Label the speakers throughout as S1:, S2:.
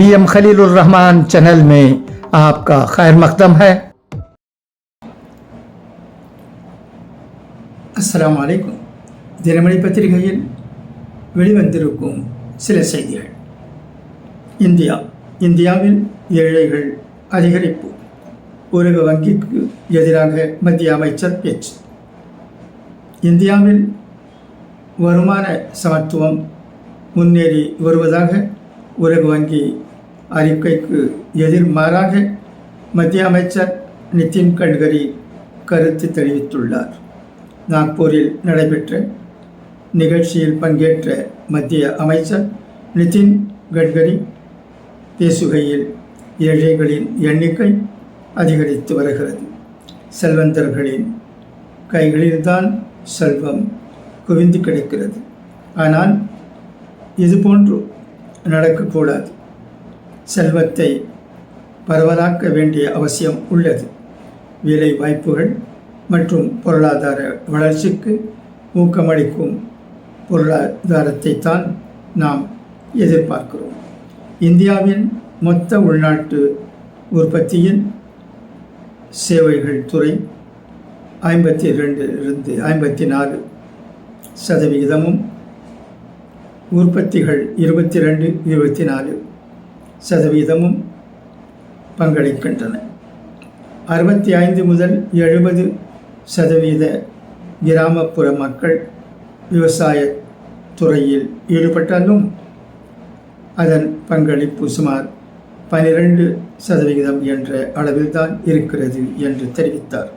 S1: V M Khalilur Rahman channel में आपका खैर मकदम है
S2: அஸ்ஸலாமு அலைக்கும் தினமணி பத்திரிகையில் வெளிவந்திருக்கும் சில செய்திகள் இந்தியா இந்தியாவில் ஏழைகள் அதிகரிப்பு உலக வங்கிக்கு எதிராக மத்திய அமைச்சர் பேச்சு இந்தியாவில் வருமான சமத்துவம் முன்னேறி வருவதாக உலக வங்கி அறிக்கைக்கு எதிர்மாறாக மத்திய அமைச்சர் நிதின் கட்கரி கருத்து தெரிவித்துள்ளார். நாக்பூரில் நடைபெற்ற நிகழ்ச்சியில் பங்கேற்ற மத்திய அமைச்சர் நிதின் கட்கரி பேசுகையில் ஏழைகளின் எண்ணிக்கை அதிகரித்து வருகிறது. செல்வந்தர்களின் கைகளில்தான் செல்வம் குவிந்து கிடக்கிறது. ஆனால் இதுபோன்று நடக்கக்கூடாது. செல்வத்தை பரவலாக்க வேண்டிய அவசியம் உள்ளது. வேலை வாய்ப்புகள் மற்றும் பொருளாதார வளர்ச்சிக்கு ஊக்கமளிக்கும் பொருளாதாரத்தை தான் நாம் எதிர்பார்க்கிறோம். இந்தியாவின் மொத்த உள்நாட்டு உற்பத்தியின் சேவைகள் துறை ஐம்பத்தி ரெண்டிலிருந்து ஐம்பத்தி நாலு சதவிகிதமும் உற்பத்திகள் இருபத்தி ரெண்டு இருபத்தி நாலு சதவீதமும் பங்களிக்கின்றன. அறுபத்தி ஐந்து முதல் எழுபது சதவீத கிராமப்புற மக்கள் விவசாய துறையில் ஈடுபட்டாலும் அதன் பங்களிப்பு சுமார் பனிரெண்டு சதவிகிதம் என்ற அளவில்தான் இருக்கிறது என்று தெரிவித்தார்.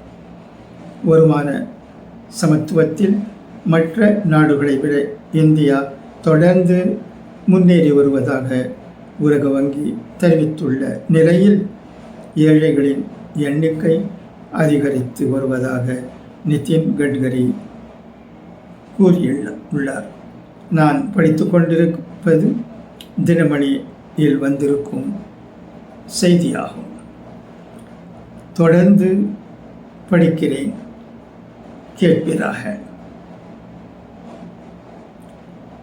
S2: வருமான சமத்துவத்தில் மற்ற நாடுகளை விட இந்தியா தொடர்ந்து முன்னேறி வருவதாக உலக வங்கி தெரிவித்துள்ள நிலையில் ஏழைகளின் எண்ணிக்கை அதிகரித்து வருவதாக நிதின் கட்கரி கூறியுள்ளார். நான் படித்து கொண்டிருப்பது தினமணியில் வந்திருக்கும் செய்தியாகும். தொடர்ந்து படிக்கிறேன் கேட்பீராக.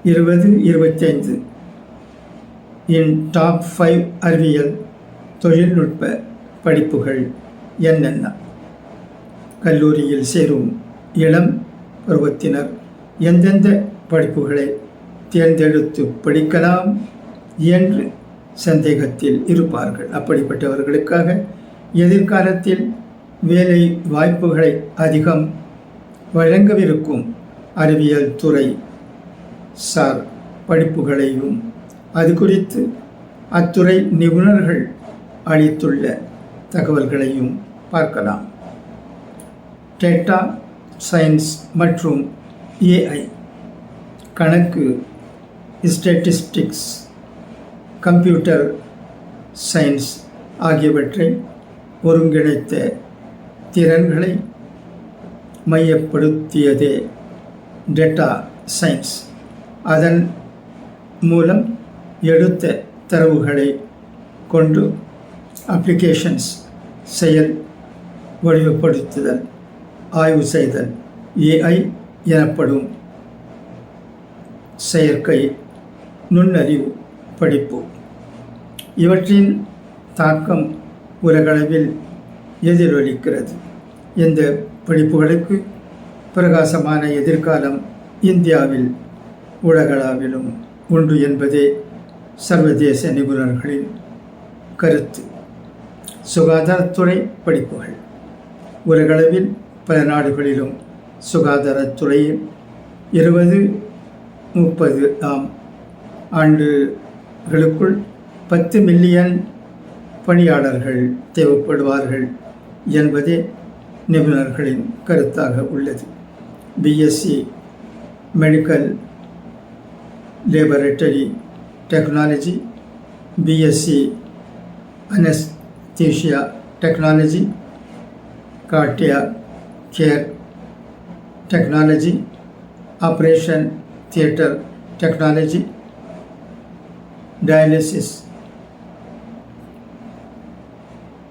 S2: இருபது இருபத்தைந்து. இன் டாப் ஃபைவ் அறிவியல் தொழில்நுட்ப படிப்புகள் என்னென்ன? கல்லூரியில் சேரும் இளம் பருவத்தினர் எந்தெந்த படிப்புகளை தேர்ந்தெடுத்து படிக்கலாம் என்று சந்தேகத்தில் இருப்பார்கள். அப்படிப்பட்டவர்களுக்காக எதிர்காலத்தில் வேலை வாய்ப்புகளை அதிகம் வழங்கவிருக்கும் அறிவியல் துறை சார் படிப்புகளையும் அது குறித்து அத்துறை நிபுணர்கள் அளித்துள்ள தகவல்களையும் பார்க்கலாம். டேட்டா சயின்ஸ் மற்றும் ஏஐ கணக்கு ஸ்டேட்டிஸ்டிக்ஸ் கம்ப்யூட்டர் சயின்ஸ் ஆகியவற்றை ஒருங்கிணைத்த திறன்களை மையப்படுத்தியதே டேட்டா சயின்ஸ் அதன் மூலம் எடுத்த தரவுகளை கொண்டு அப்ளிகேஷன்ஸ் செயல் வடிவப்படுத்துதல் ஆய்வு செய்தல் ஏஐ எனப்படும் செயற்கை நுண்ணறிவு படிப்பு. இவற்றின் தாக்கம் உலகளவில் எதிரொலிக்கிறது. இந்த படிப்புகளுக்கு பிரகாசமான எதிர்காலம் இந்தியாவில் உலகளாவிலும் உண்டு என்பதே சர்வதேச நிபுணர்களின் கருத்து. சுகாதாரத்துறை படிப்புகள். உலகளவில் பல நாடுகளிலும் சுகாதாரத்துறையில் இருபது முப்பது ஆம் ஆண்டுகளுக்குள் பத்து மில்லியன் பணியாளர்கள் தேவைப்படுவார்கள் என்பதே நிபுணர்களின் கருத்தாக உள்ளது. BSc medical laboratory technology BSc anaesthesia technology cardiac care technology operation theatre technology dialysis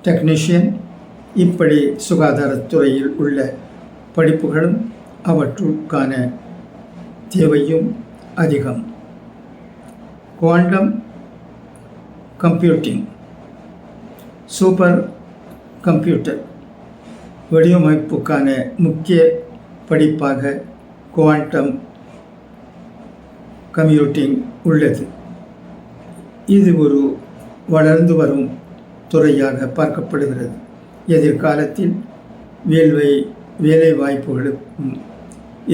S2: technician இப்படி சுகாதாரத்துறையில் உள்ள படிப்புகளும் அவற்றுக்கான தேவையும் அதிகம். குவாண்டம் கம்ப்யூட்டிங் சூப்பர் கம்ப்யூட்டர் வடிவமைப்புக்கான முக்கிய படிப்பாக குவாண்டம் கம்ப்யூட்டிங் உள்ளது. இது ஒரு வளர்ந்து வரும் துறையாக பார்க்கப்படுகிறது. எதிர்காலத்தில் வேல்வை வேலை வாய்ப்புகளுக்கும்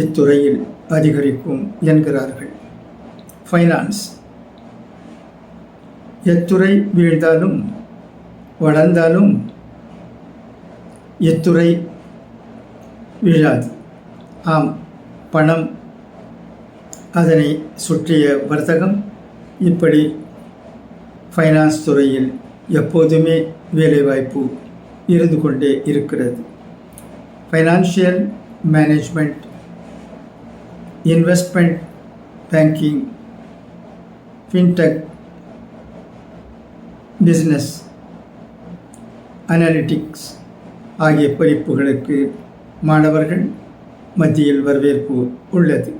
S2: இத்துறையில் அதிகரிக்கும் என்கிறார்கள். ஃபைனான்ஸ் எத்துறை வீழ்ந்தாலும் வளர்ந்தாலும் எத்துறை வீழாது. ஆம் பணம் அதனை சுற்றிய வர்த்தகம் இப்படி ஃபைனான்ஸ் துறையில் எப்போதுமே வேலைவாய்ப்பு இருந்து கொண்டே இருக்கிறது. Financial management investment banking fintech business analytics ஆகிய படிப்புகளுக்கு மாணவர்கள் மத்தியில் வரவேற்பு உள்ளது.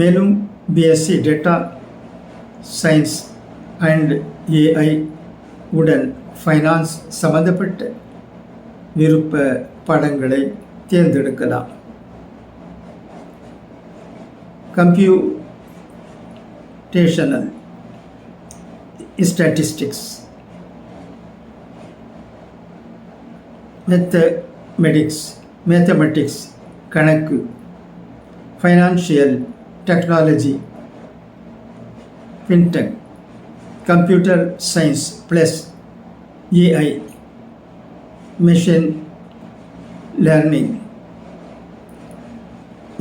S2: மேலும் BSc data science and AI உடன் ஃபைனான்ஸ் சம்பந்தப்பட்ட விருப்ப பாடங்களை தேர்ந்தெடுக்கலாம். கம்ப்யூட்டேஷனல் ஸ்டாட்டிஸ்டிக்ஸ் மெத்தமெடிக்ஸ் மேத்தமெட்டிக்ஸ் கணக்கு financial technology fintech computer science plus AI machine learning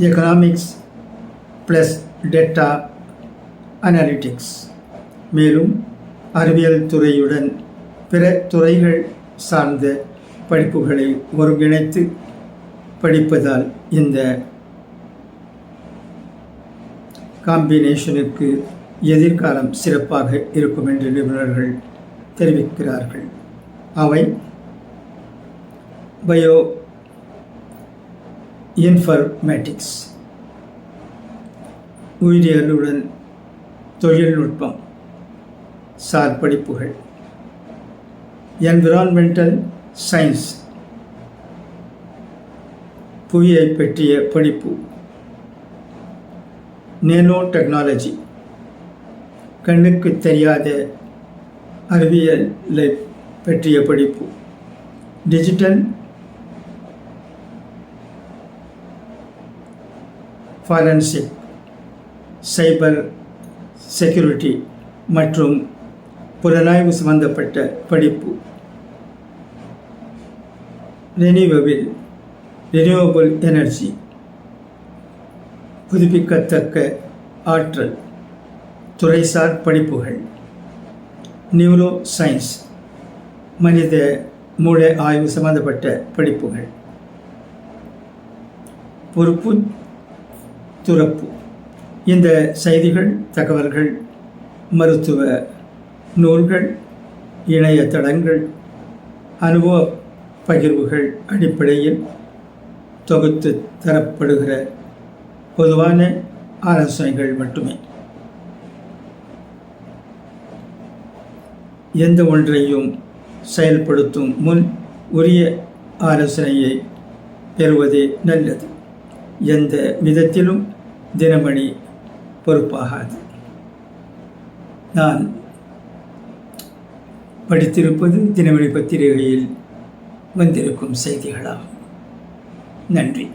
S2: economics plus data analytics மேலும் அறிவியல் துறையுடன் பிற துறைகள் சார்ந்த படிப்புகளை ஒருங்கிணைத்து படிப்பதால் இந்த காம்பினேஷனுக்கு எதிர்காலம் சிறப்பாக இருக்கும் என்று நிபுணர்கள் தெரிவிக்கிறார்கள். அவை பயோ இன்ஃபர்மேட்டிக்ஸ் உயிரியலுடன் தொழில்நுட்பம் சார் படிப்புகள் என்விரான்மெண்டல் சயின்ஸ் புவியை பற்றிய படிப்பு. நேனோ டெக்னாலஜி கண்ணுக்கு தெரியாத அறிவியலை பற்றிய படிப்பு. டிஜிட்டல் ஃபாரன்சிக் சைபர் செக்யூரிட்டி மற்றும் புலனாய்வு சம்பந்தப்பட்ட படிப்பு. ரெனியூவபிள் ரெனியூவபிள் எனர்ஜி புதுப்பிக்கத்தக்க ஆற்றல் துறைசார் படிப்புகள் நியூரோ சயின்ஸ் மனித மூளை ஆய்வு சம்பந்தப்பட்ட படிப்புகள். பொறுப்பு துறப்பு. இந்த செய்திகள் தகவல்கள் மருத்துவ நூல்கள் இணையதளங்கள் அனுபவ பகிர்வுகள் அடிப்படையில் தொகுத்து தரப்படுகிற பொதுவான ஆலோசனைகள் மட்டுமே. எந்த ஒன்றையும் செயல்படுத்தும் முன் உரிய ஆலோசனையை பெறுவதே நல்லது. எந்த விதத்திலும் தினமணி பொறுப்பாகாது. நான் படித்திருப்பது தினமணி பத்திரிகையில் வந்திருக்கும் செய்திகளாகும். நன்றி.